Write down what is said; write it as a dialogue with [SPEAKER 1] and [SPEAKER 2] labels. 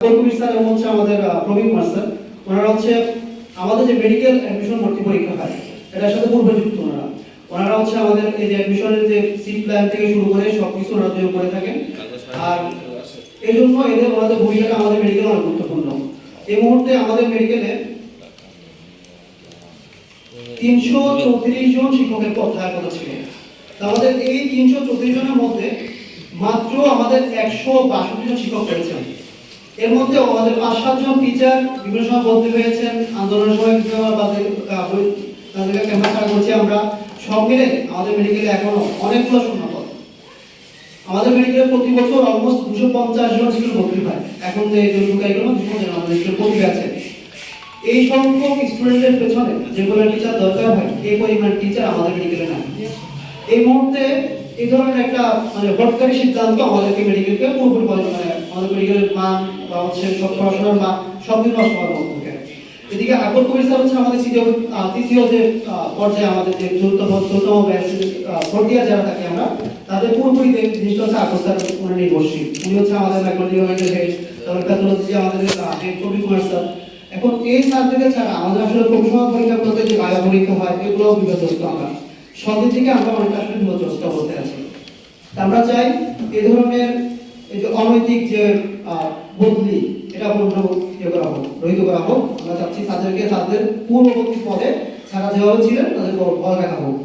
[SPEAKER 1] হচ্ছে আমাদের প্রবীণ কুমার স্যার ওনারা হচ্ছে আমাদের যে মেডিকেল অ্যাডমিশন ভর্তি পরীক্ষা হয়, এটার সাথে পূর্বযুক্ত ওনারা। ওনারা হচ্ছে আমাদের এই যে অ্যাডমিশনের যে সিট প্ল্যান থেকে শুরু করে সবকিছু ওনারা তৈরি করে থাকেন। আর এই জন্য এদের ওনাদের ভূমিকাটা আমাদের মেডিকেল অনেক গুরুত্বপূর্ণ। এই মুহূর্তে আমাদের মেডিকেলে তিনশো চৌত্রিশ জন শিক্ষকের পদ থাকার কথা ছিল আমাদের এই তিনশো চৌত্রিশ জনের মধ্যে মাত্র আমাদের একশো বাষট্টি জন শিক্ষক পেয়েছেন এর মধ্যে আমাদের পাঁচ সাতজন টিচার বিভিন্ন সময় বলতে হয়েছেন, আন্দোলনের সময় সময় তাদের তাদেরকে ক্যাম্পাস করছি আমরা। সব মিলে আমাদের মেডিকেলে এখনও অনেকগুলো শূন্যপদ। আমাদের মেডিকেলে প্রতি বছর অলমোস্ট দুশো পঞ্চাশ জন স্টুডেন্ট ভর্তি হয়। এখন যে ঢুকাইগুলো দুশো জন আমাদের স্টুডেন্ট ভর্তি আছে এই সংখ্যক স্টুডেন্টের পেছনে যেগুলো টিচার দরকার হয় এই পরিমাণ টিচার আমাদের মেডিকেলে নাই। এই মুহূর্তে এই ধরনের একটা মানে হটকারী সিদ্ধান্ত আমাদেরকে মেডিকেলকে পুরোপুরি মানে আমাদের মেডিকেলের মান বা হচ্ছে সব পড়াশোনার মান সব দিন নষ্ট করার এদিকে স্যার হচ্ছে আমাদের তৃতীয় তৃতীয় যে পর্যায়ে আমাদের যে ভর্তিয়া যারা থাকে আমরা, তাদের পুরোপুরি জিনিসটা হচ্ছে আকবর স্যার মানে নির্ভরশীল। উনি হচ্ছে আমাদের হেড তারপর প্যাথোলজি আমাদের হেড কবি কুমার স্যার এখন এই সাবজেক্টে ছাড়া আমাদের আসলে পরীক্ষা করতে যে বায়ো পরীক্ষা হয় এগুলো বিপদগ্রস্ত আমরা। সব দিক থেকে আমরা অনেকটা আসলে বিপদগ্রস্ত অবস্থায় আছি তা আমরা চাই এ ধরনের যে অনৈতিক যে বদলি, এটা পূর্ণ ইয়ে করা হোক, রহিত করা হোক। আমরা চাচ্ছি তাদেরকে তাদের পূর্ববর্তী পদে ছাড়া দেওয়া ছিলেন তাদের বল রাখা হোক।